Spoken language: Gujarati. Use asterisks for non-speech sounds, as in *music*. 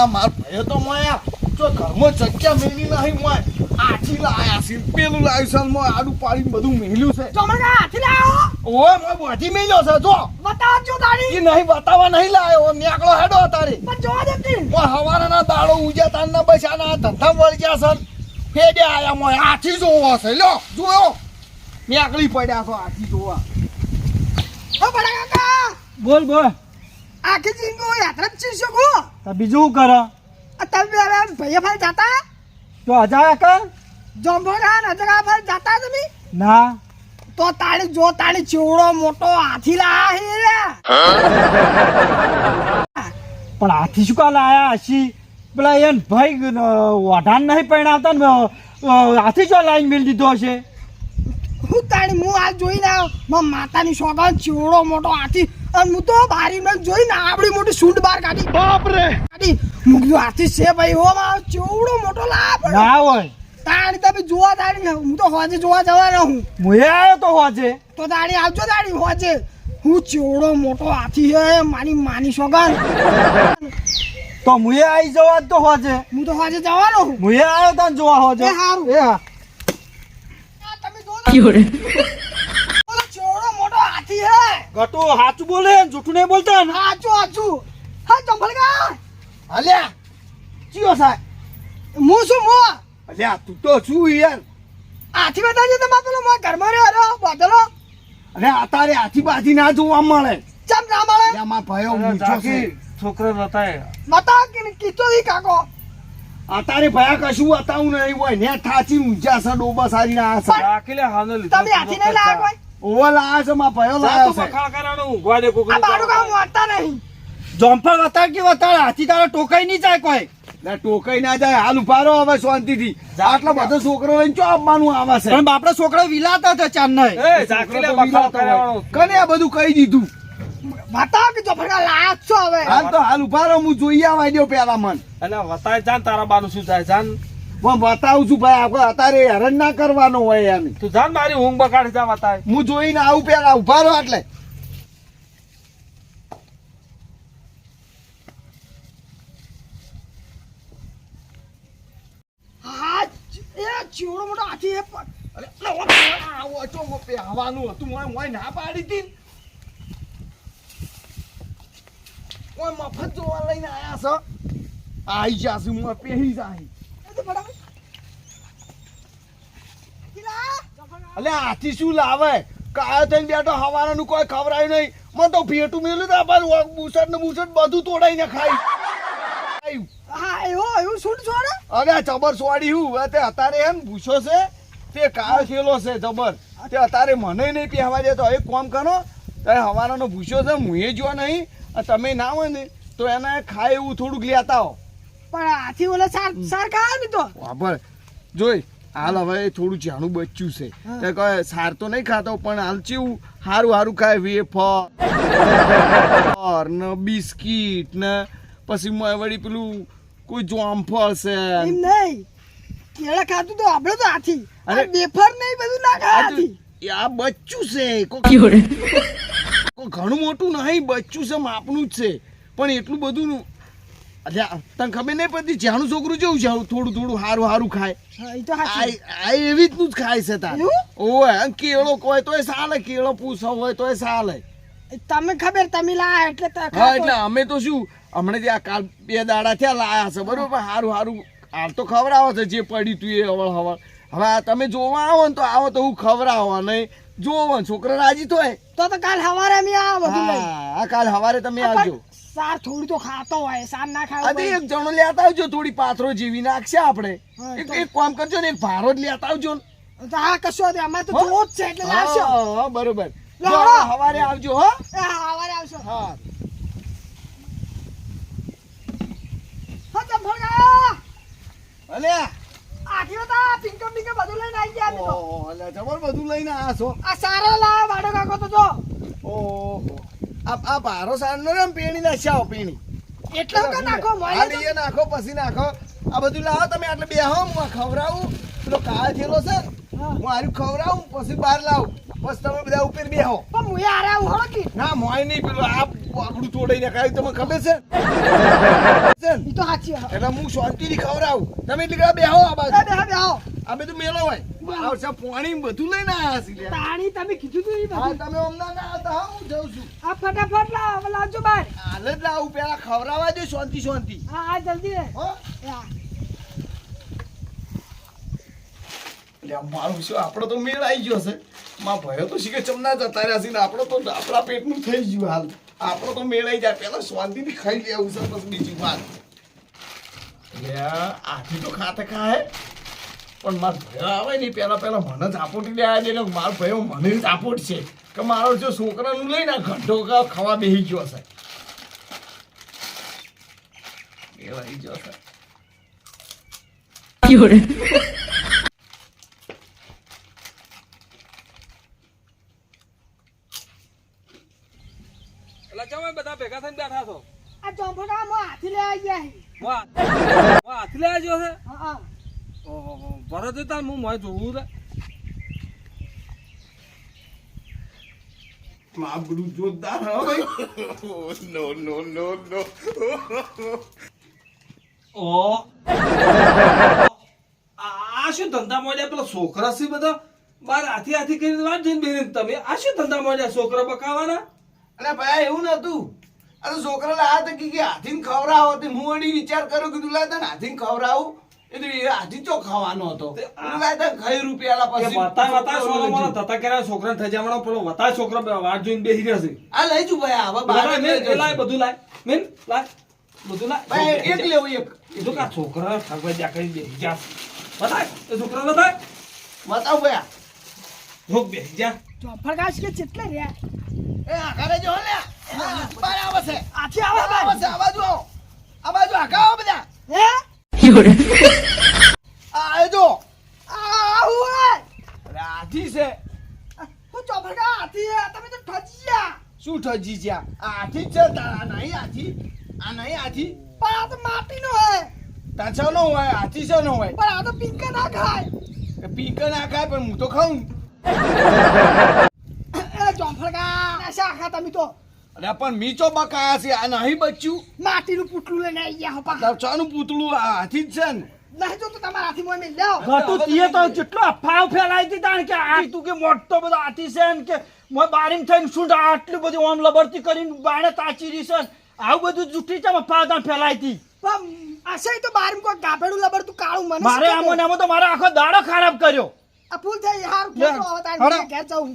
અલ્યા માર ભાઈ તો મોયા જો ઘરમાં જગ્યા મેલી નહીં મોય આથી લાયા છે. પેલું લાયું છે મોય આડું પાડીને બધું મેલ્યું છે. તો મને આથી લાયો? ઓય મોય બોધી મેલ્યો છે જો. બતાવજો તારી એ નહીં બતાવવા નહીં લાયો. નેકળો હેડો તારે પણ જો દેતી મોય હવારના દાડો ઉજ્યા પૈસા ના ધંધા વળી ગયા છે. ફેડે આયા મોય. આથી જોવો છે. લ્યો જોયો નેકળી પડ્યા છો આથી જોવા. ઓ બડા કાકા. બોલ બોલ. આખી જિંદગી યાત્રા જ ચીર શકું તો બીજું શું કરે? તમે હવે ભૈયા ફાઈ જાતા? તો હજાર કર. જંભોરા નજરા ફાઈ જાતા તમે? ના. તો તાળી જો તાળી ચીવડો મોટો હાથી લાયા હે પણ હાથી શું કા લાયા હશી? પેલા એન ભાઈ વઢાણ નહીં પહેણાવતા ને હાથી જો લાઈન મેળ દીધો હશે? હું તાણી હું આ જોઈને માતાની સોગન ચીવડો મોટો હાથી અને હું તો બારીમાં જોઈને આવડી મોટી સૂંઢ બહાર કાઢી. બાપ રે કાઢી મૂક્યું હાથી છે ભાઈ હો મા ચોવડો મોટો લાયા ના હોય. તાણી તમે જોવા તાણી હું. તો હોજે જોવા જવાનો હું. મુએ આવ્યો તો હોજે. તો તાણી આવજો તાણી હોજે. હું ચોવડો મોટો હાથી હે મારી માની સોગન. તો મુએ આવી જવા તો હોજે. હું તો હોજે જવાનો હું. મુએ આવ્યો તો જોવા હોજે. એ હારું. એ હા. તમે જો *laughs* ને. ઓલો ચેવડો મોટો હાથી હે ગટુ સાચું બોલે જૂઠું નહીં બોલતા ને? હાચું હાચું. હા ચંપલકા અલ્યા. ચિયો સાહેબ. હું શું મો અલ્યા તું તો છું યાર. હાથી બતાવજો તમારે પેલો મો ઘરમાં રહ્યો રહ્યો બધલો અરે અતારે હાથી બાજી ના જોવા મળે. ચમ ના મળે? અલ્યા માર ભાઈઓ મૂછો કે છોકરો બતાય બતા કે કીતો ઈ કાકો. અતારે ભયા કશું બતાવું નહીં હોય. ને થાચી ઊંચા છે ડોબા સારી ના સાહેબ રાખી લે હાનો તમે હાથી નહીં લાગ કોઈ? ઓવા લાયા છે માર ભાઈઓ લાયા છે. આ કામ વાંચતા નહીં. જમ્પર વતાર કે વતાર હાથી તારા ટોકાઈ નહીં જાય કોઈ. ટોકાઈ ના જાય હાલ ઊભા રહો હવે શાંતિથી. આટલો બધો છોકરો લઈને ચો આપવાનું આવે છે? પણ બાપડા છોકરા વિલાતા હતા તો વિલાતો કને આ બધું કહી દીધું? બતાવ કે જફરકા લાયા છો હવે? હાલ તો હાલ ઊભા હું જોઈ આવવા દો પેલા મન. અને વતાય જાન તારા બાનું શું થાય જાન? હું બતાવું છું ભાઈ આપણે અત્યારે હેરાન ના કરવાનો હોય એમ. તું મારી ઊંઘ બગાડી જા વતાય હું જોઈને આવું પેલા ઊભા રહો એટલે. હા મોટો હાથી એ પણ પહેવાનું હતું મોય ના પાડી હતી. મફત જોવા લઈને આયા છો? આઈ મોય પહેરી જાય એ તો અલે આથી શું લાવે? કાયો થઈને બેઠો હવાનું કોઈ ખવડાયું નહીં. મને તો ભેટું મેલું તો પણ બુસટ ને બુસટ બધું તોડાઈને ખાઈ. હા એવો એવું શું છો અરે આ જબર સોડી હું. તે અત્યારે એમ ભૂસો છે તે કાયો થયેલો છે જબર. તે અત્યારે મને નહીં પહેવા દે તો એક કોમ કરો તારે હવારનો ભૂસો છે મુએ જો નહીં. તમે ના હોય ને તો એને ખાય એવું થોડુંક લેતા આવો. પણ આથી ઓલા સાર સાર ખાય ને તો? વાપર જોઈ હાલ હવે થોડું જાણું બચ્યું છે. તે કહે સાર તો નહીં ખાતો પણ હાલ ચેવું? હારું હારું ખાય વેફર ને બિસ્કીટ ને પછી વળી પેલું કોઈ જોમફળ છે. એમ નહીં. કેળા ખાતું તો આપણે તો આથી. અરે. બેફર નહીં બધું ના ખાય આ આ બચ્ચું છે. કોઈ ઘણું મોટું નહીં બચ્ચું છે માપનું જ છે. પણ એટલું બધું અલ્યા, તને ખબર નહીં પડતી જાણું છોકરું જેવું છે થોડું થોડું હારું હારું ખાય. આ એવી રીતનું જ ખાય છે તાર? ઓય કેળો કોઈ તોય સાલે કેળો પૂછો હોય તોય સાલે તમે ખબર તમે લાયા એટલે તો હા એટલે અમે તો શું હમણાં ત્યાં કાલ બે દાડા થયા લાયા છે બરોબર? હારું હારું હાલ તો ખવડાવો છે જે પડ્યું તું એ હવળ હવળ. હવે આ તમે જોવા આવો ને તો આવો તો હું ખવડાવો નહીં જોવો છોકરા રાજી તો તો કાલ હવારે અમે આવો હા આ કાલ સવારે તમે આવજો. સાર થોડી તો ખાતો હોય સાર ના આ ખાવ તો એક જણો લેતા આવજો થોડી પાથરો જીવી નાખશે આપણે. એક એક કામ કરજો ને એક ભારો જ લેતા આવજો ને. હા કશો દે અમાર તો જો જ છે એટલે લાવશો. હા, બરોબર. જો, આવજો હો. હવારે આવશો. હા. હા હતા પિંકમ પિંકો બધું લઈને આવી ગયા અમે તો. જબર બધું લઈને છો. આ સારા લા બાડો કાકો તો જો. ઓહો. આ ભારો સાંજનો ને પીણી નાખ્યા પેણી. એટલે કાં નાખો એ નાખો પછી નાખો. આ બધું લાવો તમે આટલે બે હો ખવડાવું. પેલો કાળ થયેલો છે હું. આર્યું ખવડાવું પછી બહાર લાવું. બસ તમે બધા ઉપર બેહો પણ હું યાર આવું હો કે? ના મોય નહીં પેલો આ આગડું તોડીને નાખાય તમને ખબર છે? તો સાચી એટલે હું શાંતિથી ખવડાવું. તમે એટલે બેહો આ બાજુ. બેહો બેહો આ બધું મેલો હોય. આવશે પાણી બધું લઈને આવ્યા છે લ્યા. તમે કીધું તું બધું. તમે હમણાં ના હતા હું જાઉં છું. આ ફટાફટ લાવ લાવજો બાર હાલ જ લાવું પેલા ખવડાવવા દો શાંતિ શાંતિ. હા હા જલ્દી રે. હો? એટલે મારું શું આપણો તો મેળ આવી ગયો છે. માં ભયો તો શીખે ચમના જતા રહ્યા છે ને આપણો તો આપણા પેટનું થઈ ગયું હાલ. આપણો તો મેળ આવી જાય. પહેલા શાંતિથી ખાઈ લેવું છે બસ બીજી વાત. આથી તો ખાતે ખાય પણ મારો ભયો આવે ને પેલા પેલા મને જ આપોટી લે આવે ને મારો ભયો મને જ આપોટ છે. કે મારો જો છોકરાનું લઈને ઘંટો ખાવા બેસી ગયો છે મેળ આવી ગયો છે બધા ભેગા થઈને બેઠા છો? આ ચોંપડા માં હાથી લઈ આવી ગયા છે. વાહ હાથી લઈ આવ્યો છે? હા હા. ભરત હતા હું મોય જોવું રે. માં બધું જોરદાર હા ભાઈ. નો નો નો નો. ઓ. આ શું ધંધા મળ્યા પેલા છોકરા છે બધા? બાર હાથી હાથી કરીને વાત જઈને તમે. આ શું ધંધા મળ્યા છોકરા બકાવાના? અરે ભાઈ એવું નતું. અરે તો છોકરા લાયા હતા કે હાથી હાથીને ખવડાવો. તે હું એની વિચાર કર્યો કીધું લાય તને હાથીને ખવડાવું. તો ખાવાનો હતો. ખાઈ રૂપિયા પછી વતા વતા છોકરા થઈ જવાનો પેલો વતા છોકરો વાત જોઈને બેસી રહ્યા છે આ લઈ જુ ભાઈ હવે બધા લાય, જ. બધું લાય. મેન લાય. બધું લાય. ભાઈ એક લેવું એક. એ તો કા છોકરા ઠગવા કરી બેસી જા. બતાય એ છોકરા બતાય. બતાવ ભાઈ ભોગ બેસી જા. ચોંપડગાસ કે ચેટલે રહ્યા એ જો લે. છે. આવે આવે છે આ બાજુ આવો. આ બાજુ આખા બધા. હે *laughs* આ એ જો આ હું હે અરે હાથી છે હું ચોંપડગા હાથી હે તમે તો ઠજી ગયા શું ઠજી છે આ આ છે તારા નહીં આથી? આ નહીં આથી? પણ આ તો માટીનો હોય તાછો નો હોય આથી છે નો હોય. પણ આ તો પિંક ના ખાય. પીક ના ખાય પણ હું તો ખાઉં. એ ચોંપડગા નશા તમે તો. અરે પણ મીચો બકાયા છે આ નહીં બચ્યું. માટીનું પૂતળું લઈને આવી ગયા હો પા પૂતળું આ હાથી જ છે ને. નહીં જો તો તમારા હાથી મોય મેલ જાઓ ઘટુ તીએ તો જેટલો અફાવ ફેલાઈ હતી તાણ કે આ તું કે મોટો બધો હાથી છે ને કે મોય બારીમ થઈને શું આટલું બધું ઓમ લબરતી કરીને બાણે તાચી રહી છે આવું બધું જુઠ્ઠી છે ફાદા ફેલાઈ હતી પણ તો બારીમ કોઈ ગાભેડું લબડતું કાળું મને મારે આમાં ને ખબર? તો મારો આખો દાડો ખરાબ કર્યો આ ફૂલ થઈ હાર ફૂલ. ઘેર જાઉં.